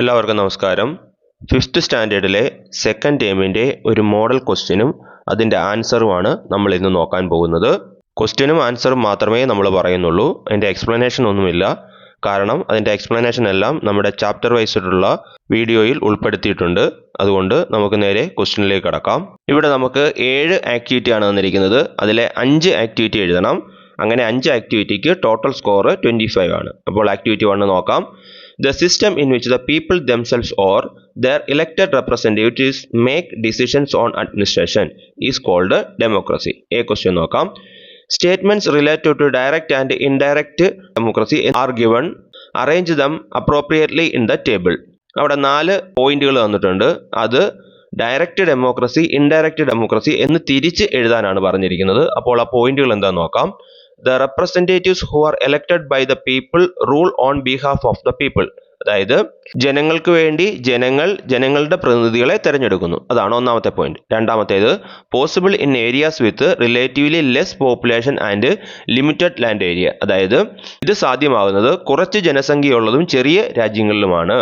എല്ലാവർക്കും നമസ്കാരം. Fifth സ്റ്റാൻഡേർഡിലെ second ടേമിന്റെ ഒരു മോഡൽ ക്വസ്റ്റ്യനും അതിന്റെ ആൻസറുമാണ് നമ്മൾ ഇന്ന് നോക്കാൻ പോകുന്നത്. ക്വസ്റ്റ്യനും ആൻസറും മാത്രമേ നമ്മൾ പറയുന്നുള്ളൂ. അതിന്റെ എക്സ്പ്ലനേഷൻ ഒന്നുമില്ല. കാരണം അതിന്റെ എക്സ്പ്ലനേഷൻ എല്ലാം നമ്മുടെ ചാപ്റ്റർ വൈസിട്ടുള്ള വീഡിയോയിൽ ഉൾപ്പെടുത്തിയിട്ടുണ്ട്. അതുകൊണ്ട് നമുക്ക് നേരെ ക്വസ്റ്റ്യനിലേക്ക് കടക്കാം. ഇവിടെ നമുക്ക് ഏഴ് ആക്ടിവിറ്റി ആണ് തന്നിരിക്കുന്നത്. അതിലെ അഞ്ച് ആക്ടിവിറ്റി എഴുതണം. അങ്ങനെ അഞ്ച് ആക്ടിവിറ്റിക്ക് ടോട്ടൽ സ്കോർ ട്വന്റി ഫൈവ് ആണ്. അപ്പോൾ ആക്ടിവിറ്റി വണ്ണ് നോക്കാം. The system in which the people themselves or their elected representatives make decisions on administration is called democracy A question നോക്കാം. Statements related to direct and indirect democracy are given arrange them appropriately in the table അവിടെ നാല് പോയിന്റുകൾ തന്നിട്ടുണ്ട് അത് direct democracy indirect democracy എന്ന് തിരിച്ച് എഴുതാനാണ് പറഞ്ഞിരിക്കുന്നത്. അപ്പോൾ ആ പോയിന്റുകൾ എന്താ നോക്കാം. The representatives who are elected by the people rule on behalf of the people അതായത് ജനങ്ങൾക്ക് വേണ്ടി ജനങ്ങൾ ജനങ്ങളുടെ പ്രതിനിധികളെ തിരഞ്ഞെടുക്കുന്നു. അതാണ് ഒന്നാമത്തെ പോയിന്റ് രണ്ടാമത്തേത് possible in areas with relatively less population and limited land area അതായത് ഇത് സാധ്യമാകുന്നത് കുറച്ച് ജനസംഖ്യയുള്ളതും ചെറിയ രാജ്യങ്ങളിലുമാണ്.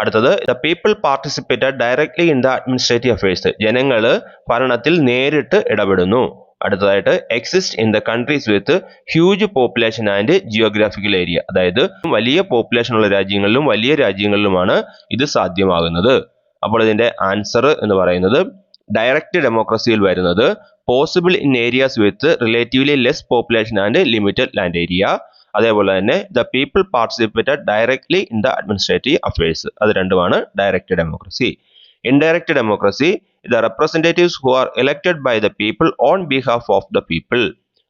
അടുത്തത് the people participated directly in the administrative affairs ജനങ്ങൾ ഭരണത്തിൽ നേരിട്ട് ഇടപെടുന്നു. അടുത്തതായിട്ട് exist in the countries with huge population and geographical area അതായത് വലിയ പോപ്പുലേഷൻ ഉള്ള രാജ്യങ്ങളിലും വലിയ രാജ്യങ്ങളിലുമാണ് ഇത് സാധ്യമാകുന്നത്. അപ്പോൾ ഇതിന്റെ ആൻസർ എന്ന് പറയുന്നത് ഡയറക്റ്റ് ഡെമോക്രസിയിൽ വരുന്നത് possible in areas with relatively less population and limited land area അതേപോലെ തന്നെ the people participated directly in the administrative affairs അത് രണ്ടുമാണ് direct democracy indirect democracy the representatives who are elected by the people on behalf of the people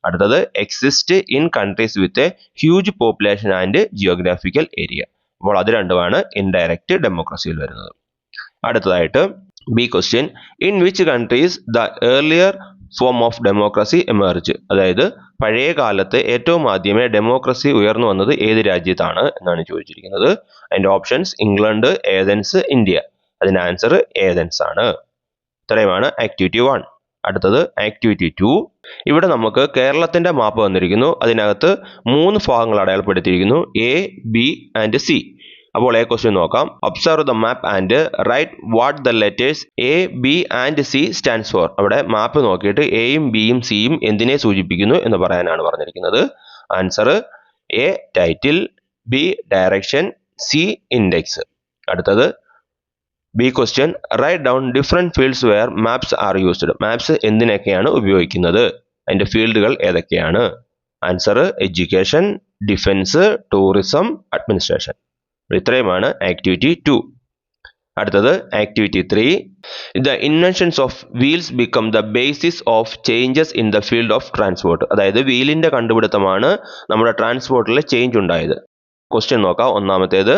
അടുത്തത് exist in countries with a huge population and geographical area അപ്പോൾ അത് രണ്ടുമാണ് indirect ഡെമോക്രസിയിൽ വരുന്നത്. അടുത്തതായിട്ട് B question in which countries the earlier form of democracy emerge അതായത് പഴയ കാലത്ത് ഏറ്റവും ആദ്യമേ ഡെമോക്രസി ഉയർന്നു വന്നത് ഏത് രാജ്യത്താണ് എന്നാണ് ചോദിച്ചിരിക്കുന്നത്. അതിന്റെ ഓപ്ഷൻസ് ഇംഗ്ലണ്ട് ഏതൻസ് ഇന്ത്യ. അതിന്റെ ആൻസർ ഏതൻസ് ആണ്. ഇത്രയുമാണ് ആക്ടിവിറ്റി വൺ അടുത്തത് ആക്ടിവിറ്റി ടു ഇവിടെ നമുക്ക് കേരളത്തിന്റെ മാപ്പ് വന്നിരിക്കുന്നു. അതിനകത്ത് മൂന്ന് ഭാഗങ്ങൾ അടയാളപ്പെടുത്തിയിരിക്കുന്നു. എ ബി ആൻഡ് സി അപ്പോൾ എ ക്വസ്റ്റ്യൻ നോക്കാം. Observe the map and write what the letters A B and C stands for അവിടെ മാപ്പ് നോക്കിയിട്ട് എയും ബിയും സിയും എന്തിനെ സൂചിപ്പിക്കുന്നു എന്ന് പറയാനാണ് പറഞ്ഞിരിക്കുന്നത്. Answer A title B direction C index അടുത്തത് B question write down different fields where maps are used maps എന്തിനൊക്കെയാണ് ഉപയോഗിക്കുന്നത്? അതിന്റെ ഫീൽഡുകൾ ഏതൊക്കെയാണ്? Answer education defence tourism administration ഇത്രയുമാണ് ആക്ടിവിറ്റി ടു അടുത്തത് activity three the inventions of wheels become the basis of changes in the field of transport അതായത് വീലിന്റെ കണ്ടുപിടുത്തമാണ് നമ്മുടെ ട്രാൻസ്പോർട്ടിലെ change ഉണ്ടായത്. ക്വസ്റ്റ്യൻ നോക്കാം. ഒന്നാമത്തേത്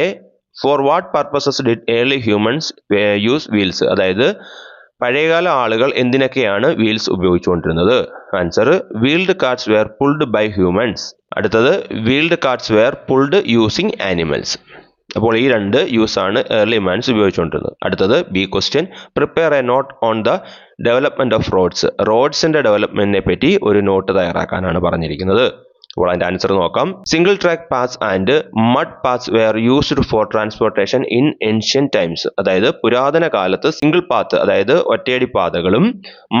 A for what purposes did early humans use wheels അതായത് പഴയകാല ആളുകൾ എന്തിനൊക്കെയാണ് വീൽസ് ഉപയോഗിച്ചുകൊണ്ടിരുന്നത്? Answer wheeled carts were pulled by humans അടുത്തത് wheeled carts were pulled using animals അപ്പോൾ ഈ രണ്ട് യൂസ് ആണ് ഏർലി മാൻസ് ഉപയോഗിച്ചുകൊണ്ടിരുന്നത്. അടുത്തത് B question prepare a note on the development of roads റോഡ്സിന്റെ ഡെവലപ്മെന്റിനെ പറ്റി ഒരു നോട്ട് തയ്യാറാക്കാനാണ് പറഞ്ഞിരിക്കുന്നത്. അപ്പോൾ അതിന്റെ ആൻസർ നോക്കാം. Single track paths and mud paths were used for transportation in ancient times അതായത് പുരാതന കാലത്ത് സിംഗിൾ പാത്ത് അതായത് ഒറ്റയടി പാതകളും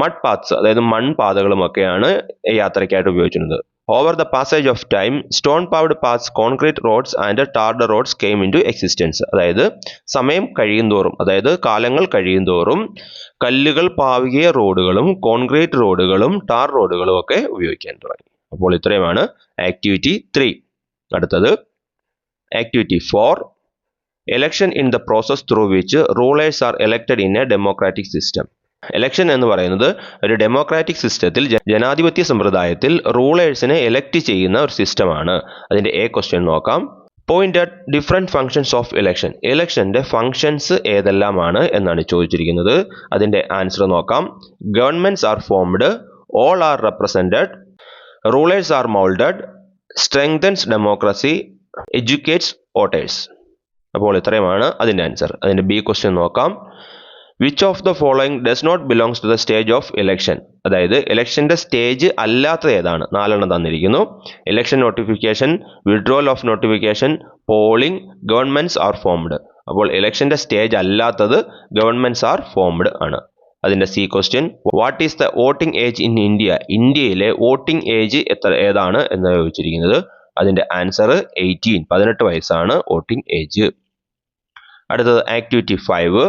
മഡ് പാത്ത്സ് അതായത് മൺപാതകളും ഒക്കെയാണ് യാത്രയ്ക്കായിട്ട് ഉപയോഗിച്ചിരുന്നത്. Over the passage of time stone paved paths concrete roads and tarred roads came into existence അതായത് സമയം കഴിയുന്തോറും അതായത് കാലങ്ങൾ കഴിയുന്തോറും കല്ലുകൾ പാവിയ റോഡുകളും കോൺക്രീറ്റ് റോഡുകളും ടാർ റോഡുകളും ഒക്കെ ഉപയോഗിക്കാൻ തുടങ്ങി. അപ്പോൾ ഇത്രയുമാണ് ആക്ടിവിറ്റി ത്രീ അടുത്തത്. Activity four election is the process through which rulers are elected in a democratic system election എന്ന് പറയുന്നത് ഒരു ഡെമോക്രാറ്റിക് സിസ്റ്റത്തിൽ ജനാധിപത്യ സമ്പ്രദായത്തിൽ റൂളേഴ്സിനെ എലക്ട് ചെയ്യുന്ന ഒരു സിസ്റ്റമാണ് അതിന്റെ എ ക്വസ്റ്റ്യൻ നോക്കാം. Point out different functions of election ഇലക്ഷന്റെ functions ഏതെല്ലാമാണ് എന്നാണ് ചോദിച്ചിരിക്കുന്നത്. അതിന്റെ ആൻസർ നോക്കാം. Governments are formed all are represented rulers are molded, strengthens democracy, educates voters. അപ്പോൾ ഇത്രയുമാണ് അതിന്റെ ആൻസർ അതിന്റെ ബി ക്വസ്റ്റ്യൻ നോക്കാം. Which of the following does not belongs to the stage of election അതായത് ഇലക്ഷന്റെ സ്റ്റേജ് അല്ലാത്ത ഏതാണ്? നാലെണ്ണം തന്നിരിക്കുന്നു. Election notification withdrawal of notification polling governments are formed അപ്പോൾ ഇലക്ഷന്റെ സ്റ്റേജ് അല്ലാത്തത് ഗവൺമെന്റ്സ് ആർ ഫോംഡ് ആണ്. അതിന്റെ C question what is the voting age in India ഇന്ത്യയിലെ വോട്ടിംഗ് ഏജ് എത്ര ഏതാണ് എന്ന് ചോദിച്ചിരിക്കുന്നത്. അതിന്റെ ആൻസർ എയ്റ്റീൻ പതിനെട്ട് വയസ്സാണ് വോട്ടിംഗ് ഏജ് അടുത്തത് activity five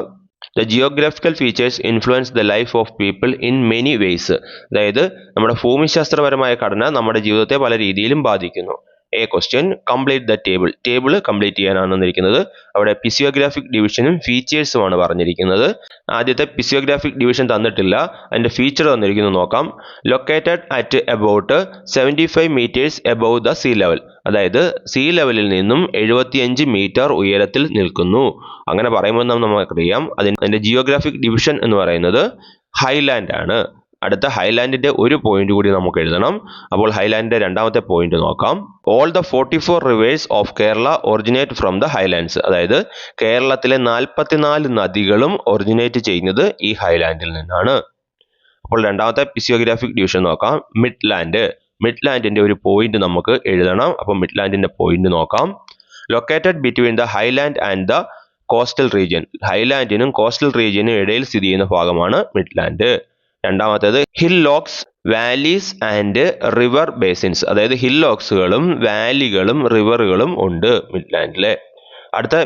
the geographical features influence the life of people in many ways അതായത് നമ്മുടെ ഭൂമിശാസ്ത്രപരമായ ഘടന നമ്മുടെ ജീവിതത്തെ പല രീതിയിലും ബാധിക്കുന്നു. A question complete the table table complete ചെയ്യാനാണ് തന്നിരിക്കുന്നത് അവിടെ ഫിസിയോഗ്രാഫിക് ഡിവിഷനും ഫീച്ചേഴ്സുമാണ് പറഞ്ഞിരിക്കുന്നത്. ആദ്യത്തെ ഫിസിയോഗ്രാഫിക് ഡിവിഷൻ തന്നിട്ടില്ല. അതിന്റെ ഫീച്ചർ തന്നിരിക്കുന്നത് നോക്കാം. Located at about seventy five metres above the sea level sea see ലെവലിൽ നിന്നും എഴുപത്തിയഞ്ച് മീറ്റർ ഉയരത്തിൽ നിൽക്കുന്നു. അങ്ങനെ പറയുമ്പോൾ നമുക്കറിയാം അതിന്റെ ജിയോഗ്രാഫിക് ഡിവിഷൻ എന്ന് പറയുന്നത് ഹൈലാൻഡ് ആണ്. അടുത്ത ഹൈലാൻഡിന്റെ ഒരു പോയിന്റ് കൂടി നമുക്ക് എഴുതണം. അപ്പോൾ ഹൈലാൻഡിന്റെ രണ്ടാമത്തെ പോയിന്റ് നോക്കാം. All the forty four rivers of Kerala originate from the highlands അതായത് കേരളത്തിലെ നാൽപ്പത്തിനാല് നദികളും ഒറിജിനേറ്റ് ചെയ്യുന്നത് ഈ ഹൈലാൻഡിൽ നിന്നാണ്. അപ്പോൾ രണ്ടാമത്തെ ഫിസിയോഗ്രാഫിക് ഡിവിഷൻ നോക്കാം. മിഡ്ലാൻഡ് മിഡ്ലാൻഡിന്റെ മിഡ് ലാൻഡിന്റെ ഒരു പോയിന്റ് നമുക്ക് എഴുതണം. അപ്പോൾ മിഡ്ലാൻഡിന്റെ പോയിന്റ് നോക്കാം. Located between the highland and the coastal region ഹൈലാൻഡിനും coastal റീജിയനും ഇടയിൽ സ്ഥിതി ചെയ്യുന്ന ഭാഗമാണ് മിഡ്ലാൻഡ് രണ്ടാമത്തേത് hillocks valleys and river basins. അതായത് ഹിൽ ലോക്സുകളും വാലികളും റിവറുകളും ഉണ്ട് മിഡ്ലാൻഡിലെ. അടുത്ത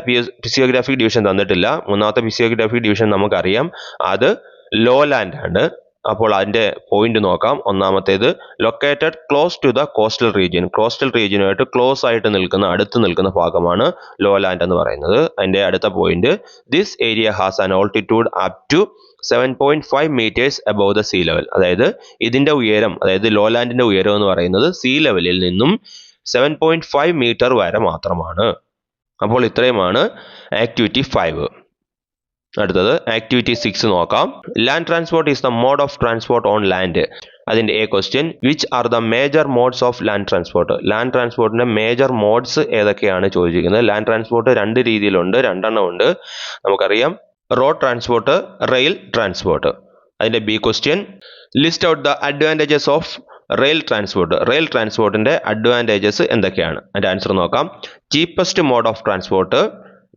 ഫിസിയോഗ്രാഫിക് ഡിവിഷൻ തന്നിട്ടില്ല. മൂന്നാമത്തെ ഫിസിയോഗ്രാഫിക് ഡിവിഷൻ നമുക്കറിയാം. അത് ലോ ലാൻഡ് ആണ് അപ്പോൾ അതിന്റെ പോയിന്റ് നോക്കാം. ഒന്നാമത്തേത് located close to the coastal region coastal റീജിയനുമായിട്ട് close ആയിട്ട് നിൽക്കുന്ന അടുത്ത് നിൽക്കുന്ന ഭാഗമാണ് ലോ ലാൻഡ് എന്ന് പറയുന്നത്. അതിന്റെ അടുത്ത point this area has an altitude up to seven point five metres above the sea level അതായത് ഇതിന്റെ ഉയരം അതായത് ലോ ലാൻഡിന്റെ ഉയരം എന്ന് പറയുന്നത് സീ ലെവലിൽ നിന്നും സെവൻ പോയിന്റ് ഫൈവ് മീറ്റർ വരെ മാത്രമാണ്. അപ്പോൾ ഇത്രയുമാണ് ആക്ടിവിറ്റി ഫൈവ് അടുത്തത് ആക്ടിവിറ്റി സിക്സ് നോക്കാം. Land transport is the mode of transport on land അതിന്റെ A question which are the major modes of land transport land ട്രാൻസ്പോർട്ടിന്റെ major modes ഏതൊക്കെയാണ് ചോദിച്ചിരിക്കുന്നത്? ലാൻഡ് ട്രാൻസ്പോർട്ട് രണ്ട് രീതിയിലുണ്ട് രണ്ടെണ്ണം ഉണ്ട്. നമുക്കറിയാം റോഡ് ട്രാൻസ്പോർട്ട് റെയിൽ ട്രാൻസ്പോർട്ട് അതിന്റെ B question list out the advantages of rail transport rail ട്രാൻസ്പോർട്ടിന്റെ advantages എന്തൊക്കെയാണ്? അതിന്റെ ആൻസർ നോക്കാം. Cheapest mode of transport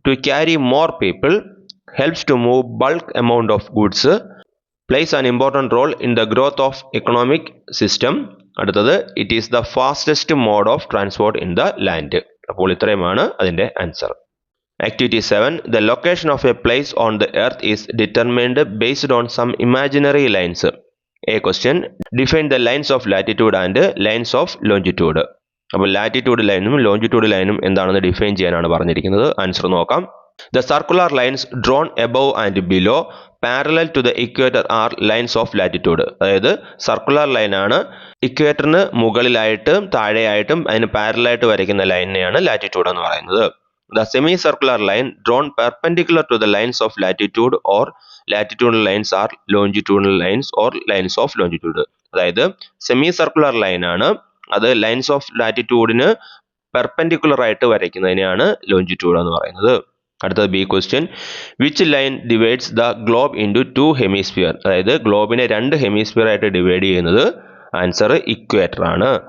to carry more people helps to move bulk amount of goods plays an important role in the growth of economic system. അടുത്തത് it is the fastest mode of transport in the land അപ്പോൾ ഇത്രയുമാണ് അതിന്റെ answer activity seven the location of a place on the earth is determined based on some imaginary lines A question define the lines of latitude and lines of longitude അപ്പോൾ latitude ലൈനും longitude ലൈനും എന്താണെന്ന് define ചെയ്യാനാണ് പറഞ്ഞിരിക്കുന്നത്. Answer നോക്കാം. The circular lines drawn above and below parallel to the equator are lines of latitude അതായത് circular ലൈനാണ് ഇക്വേറ്ററിന് മുകളിലായിട്ടും താഴെയായിട്ടും അതിന് പാരലായിട്ട് വരയ്ക്കുന്ന ലൈനിനെയാണ് ലാറ്റിറ്റ്യൂഡ് എന്ന് പറയുന്നത്. The semi circular line drawn perpendicular to the lines of latitude or latitudinal lines are longitudinal lines or lines of longitude അതായത് semi circular ലൈനാണ് അത് ലൈൻസ് ഓഫ് ലാറ്റിറ്റ്യൂഡിന് പെർപെൻഡിക്കുലർ ആയിട്ട് വരയ്ക്കുന്നതിനെയാണ് ലോഞ്ചിറ്റ്യൂഡ് എന്ന് പറയുന്നത്. അടുത്തത് B question which line divides the globe into two hemisphere അതായത് ഗ്ലോബിനെ രണ്ട് ഹെമിസ്ഫിയർ ആയിട്ട് ഡിവൈഡ് ചെയ്യുന്നത് ആൻസർ ഇക്വേറ്റർ ആണ്.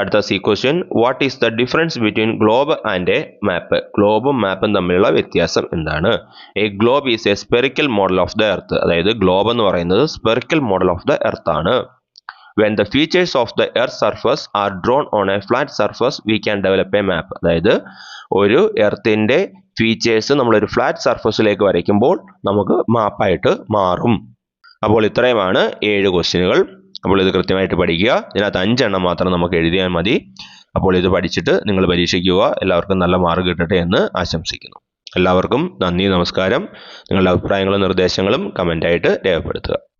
അടുത്ത C question what is the difference between globe and a map ഗ്ലോബും മാപ്പും തമ്മിലുള്ള വ്യത്യാസം എന്താണ്? A globe is a spherical model of the earth അതായത് ഗ്ലോബ് എന്ന് പറയുന്നത് spherical model of the earth ആണ്. When the features of the earth surface are drawn on a flat surface we can develop a map. അതായത് ഒരു എർത്തിന്റെ features നമ്മളൊരു flat സർഫസിലേക്ക് വരയ്ക്കുമ്പോൾ നമുക്ക് മാപ്പായിട്ട് മാറും. അപ്പോൾ ഇത്രയുമാണ് ഏഴ് ക്വസ്റ്റ്യനുകൾ അപ്പോൾ ഇത് കൃത്യമായിട്ട് പഠിക്കുക. ഇതിനകത്ത് അഞ്ചെണ്ണം മാത്രം നമുക്ക് എഴുതിയാൽ മതി. അപ്പോൾ ഇത് പഠിച്ചിട്ട് നിങ്ങൾ പരീക്ഷിക്കുക. എല്ലാവർക്കും നല്ല മാർക്ക് കിട്ടട്ടെ എന്ന് ആശംസിക്കുന്നു. എല്ലാവർക്കും നന്ദി നമസ്കാരം. നിങ്ങളുടെ അഭിപ്രായങ്ങളും നിർദ്ദേശങ്ങളും കമന്റായിട്ട് രേഖപ്പെടുത്തുക.